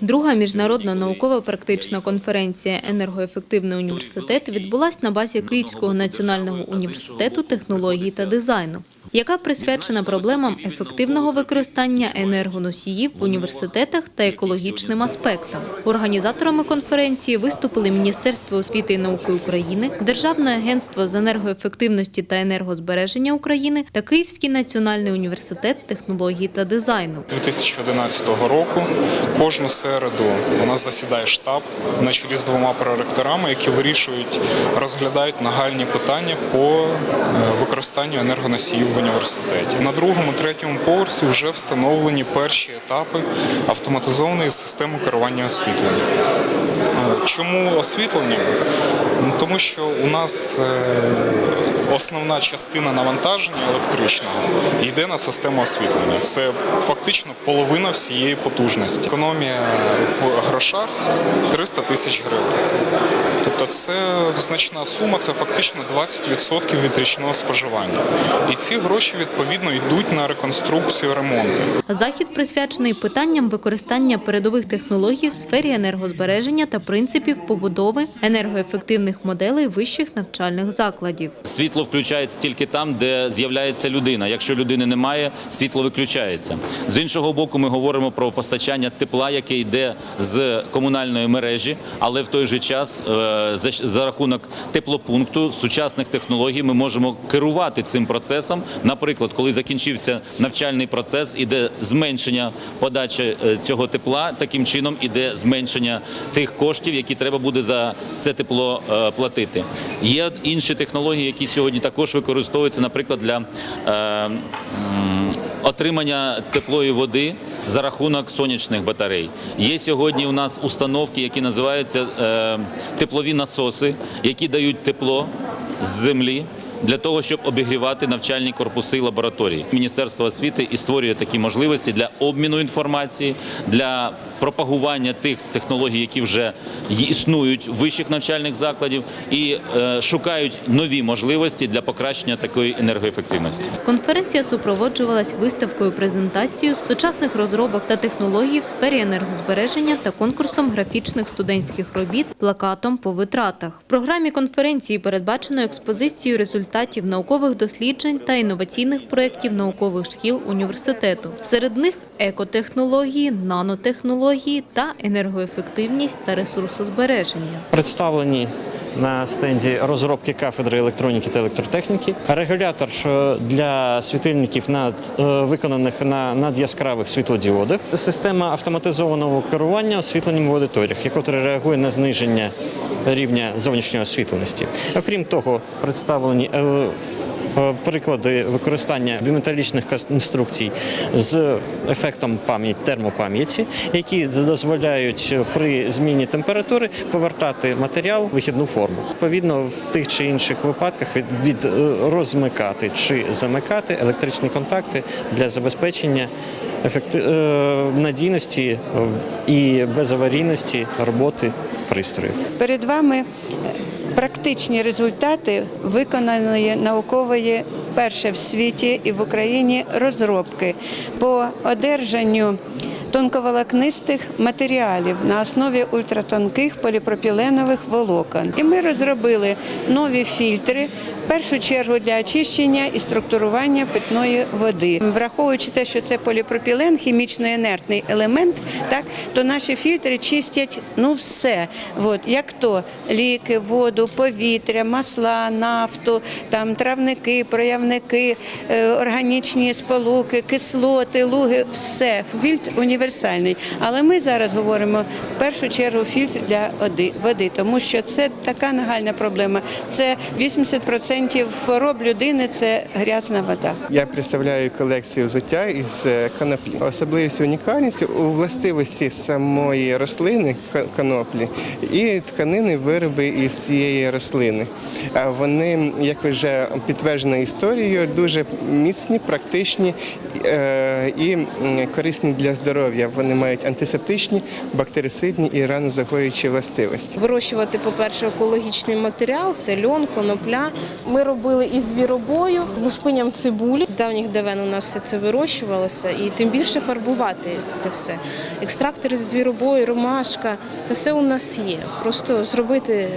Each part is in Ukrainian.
Друга міжнародна науково-практична конференція «Енергоефективний університет» відбулась на базі Київського національного університету технологій та дизайну, яка присвячена проблемам ефективного використання енергоносіїв в університетах та екологічним аспектам. Організаторами конференції виступили Міністерство освіти і науки України, Державне агентство з енергоефективності та енергозбереження України та Київський національний університет технологій та дизайну. 2011 року кожну середу у нас засідає штаб на чолі з двома проректорами, які вирішують, розглядають нагальні питання по е, використанню енергоносіїв в університеті. На другому, третьому поверсі вже встановлені перші етапи автоматизованої системи керування освітленням. Е, Чому освітлення? Ну, Тому що у нас е, основна частина навантаження електричного йде на систему освітлення. Це фактично половина всієї потужності. Економія в грошах 300 тисяч гривень. Тобто це значна сума, це фактично 20% від річного споживання. І ці гроші відповідно йдуть на реконструкцію ремонти. Захід присвячений питанням використання передових технологій в сфері енергозбереження та принципів побудови енергоефективних моделей вищих навчальних закладів. Світло включається тільки там, де з'являється людина. Якщо людини немає, світло виключається. З іншого боку, ми говоримо про постачання тепла, яке йде з комунальної мережі, але в той же час е, за, за рахунок теплопункту сучасних технологій ми можемо керувати цим процесом. Наприклад, коли закінчився навчальний процес, іде зменшення подачі е, цього тепла. Таким чином іде зменшення тих коштів, які треба буде за це тепло е, платити. Є інші технології, які сьогодні також використовуються, наприклад, для е, отримання теплої води за рахунок сонячних батарей. Є сьогодні у нас установки, які називаються е, теплові насоси, які дають тепло з землі. Для того щоб обігрівати навчальні корпуси і лабораторії, міністерство освіти і створює такі можливості для обміну інформації, для пропагування тих технологій, які вже існують в вищих навчальних закладів, і е, шукають нові можливості для покращення такої енергоефективності. Конференція супроводжувалась виставкою презентацією сучасних розробок та технологій в сфері енергозбереження та конкурсом графічних студентських робіт плакатом по витратах. В програмі конференції передбачено експозицію результатів наукових досліджень та інноваційних проєктів наукових шкіл університету. Серед них екотехнології, нанотехнології та енергоефективність та ресурсозбереження. представлені на стенді розробки кафедри електроніки та електротехніки, регулятор е, для світильників над е, виконаних на надяскравих світлодіодах, система автоматизованого керування освітленням в аудиторіях, яка реагує на зниження рівня зовнішньої освітленості. Окрім того, представлені е, Приклади використання біметалічних конструкцій з ефектом пам'ять термопам'яті, які дозволяють при зміні температури повертати матеріал в вихідну форму. Відповідно, в тих чи інших випадках від, від е, розмикати чи замикати електричні контакти для забезпечення ефекти... е, надійності е, і безаварійності роботи пристроїв. Перед вами практичні результати виконаної наукової перше в світі і в Україні розробки. По одержанню тонковолокнистих матеріалів на основі ультратонких поліпропіленових волокон. І ми розробили нові фільтри. В першу чергу для очищення і структурування питної води, враховуючи те, що це поліпропілен, хімічно інертний елемент, так то наші фільтри чистять ну все. От як то ліки, воду, повітря, масла, нафту, там травники, проявники, е, органічні сполуки, кислоти, луги, все. Фільтр універсальний. Але ми зараз говоримо в першу чергу фільтр для води, тому що це така нагальна проблема. Це 80% хвороб людини це грязна вода. Я представляю колекцію взуття із е, коноплі. Особливість унікальність у властивості самої рослини ко- коноплі і тканини вироби із цієї рослини. Вони, як вже підтверджено історією, дуже міцні, практичні і корисні для здоров'я. Вони мають антисептичні, бактерицидні і ранозагоюючі властивості. Вирощувати, по-перше, екологічний матеріал, це льон, конопля. Ми робили із звіробою, лушпиням цибулі. З давніх давен у нас все це вирощувалося, і тим більше фарбувати це все. Екстрактори з звіробою, ромашка це все у нас є. Просто зробити,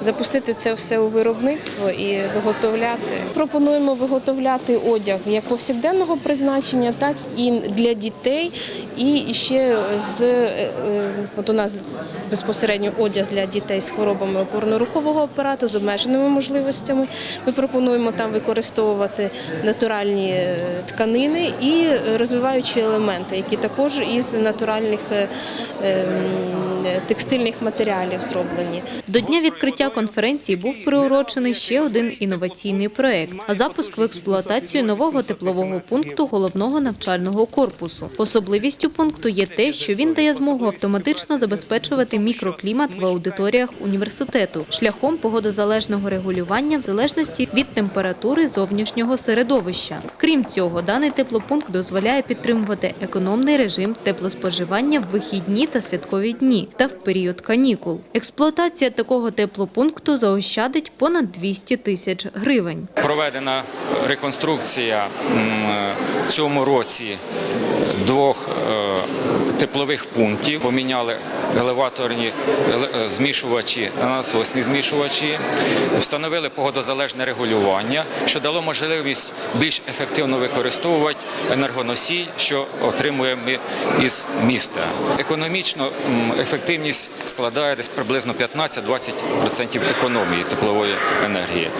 запустити це все у виробництво і виготовляти. Пропонуємо виготовляти одяг як повсякденного призначення, так і для дітей. І ще з е, е, от у нас безпосередньо одяг для дітей з хворобами опорно-рухового апарату, з обмеженими можливостями. Ми пропонуємо там використовувати натуральні е, тканини і розвиваючі елементи, які також із натуральних е, е, м, текстильних матеріалів зроблені. До дня відкриття конференції був приурочений ще один інноваційний проект, запуск в експлуатацію нового теплового пункту головного навчального корпусу. Особливістю пункту є те, що він дає змогу автоматично забезпечувати мікроклімат в аудиторіях університету шляхом погодозалежного регулювання в залежності від температури зовнішнього середовища. Крім цього, даний теплопункт дозволяє підтримувати економний режим теплоспоживання в вихідні та святкові дні та в період канікул. Експлуатація такого теплопункту заощадить понад 200 тисяч гривень. Проведена реконструкція в цьому році двох е, теплових пунктів. Поміняли елеваторні еле- е, змішувачі на насосні змішувачі, встановили погодозалежне регулювання, що дало можливість більш ефективно використовувати енергоносій, що отримуємо із міста. Економічно ефективність складає десь приблизно 15-20% економії теплової енергії.